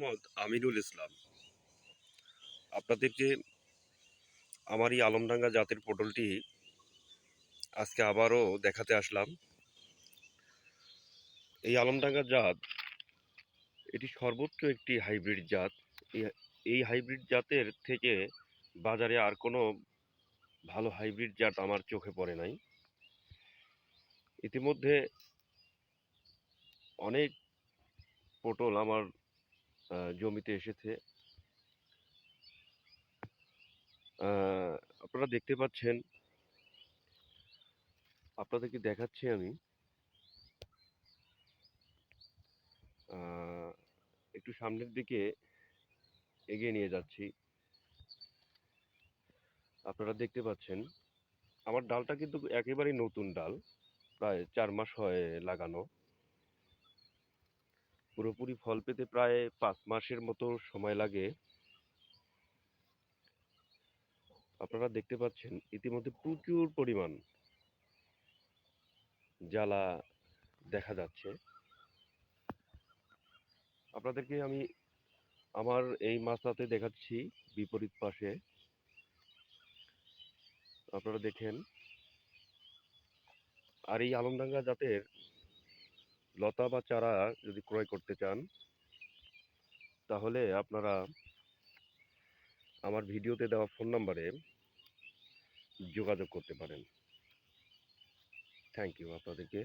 মোহাম্মদ আমিনুল ইসলাম। আপনাদেরকে আমার এই আলমডাঙ্গা জাতের পটলটি আজকে আবারও দেখাতে আসলাম। এই আলমডাঙ্গা জাত, এটি সর্বোচ্চ একটি হাইব্রিড জাত। এই হাইব্রিড জাতের থেকে বাজারে আর কোনো ভালো হাইব্রিড জাত আমার চোখে পড়ে নাই। ইতিমধ্যে অনেক পটল আমার জমিতে এসেছে। আপনারা দেখতে পাচ্ছেন আপনাদেরকে দেখাচ্ছি আমি। একটু সামনের দিকে এগিয়ে নিয়ে যাচ্ছি। আপনারা দেখতে পাচ্ছেন, আমার ডালটা কিন্তু একেবারেই নতুন ডাল, প্রায় চার মাস হয় লাগানো। পুরোপুরি ফল পেতে প্রায় পাঁচ মাসের মতো সময় লাগে। আপনারা দেখতে পাচ্ছেন, ইতিমধ্যে প্রচুর পরিমাণ জ্বালা দেখা যাচ্ছে। আপনাদেরকে আমি আমার এই মাছটাতে দেখাচ্ছি বিপরীত পাশে। আপনারা দেখেন। আর এই আলমডাঙ্গা জাতের লতা বা চারা যদি ক্রয় করতে চান, তাহলে আপনারা আমার ভিডিওতে দেওয়া ফোন নাম্বারে যোগাযোগ করতে পারেন। থ্যাংক ইউ আপনাদেরকে।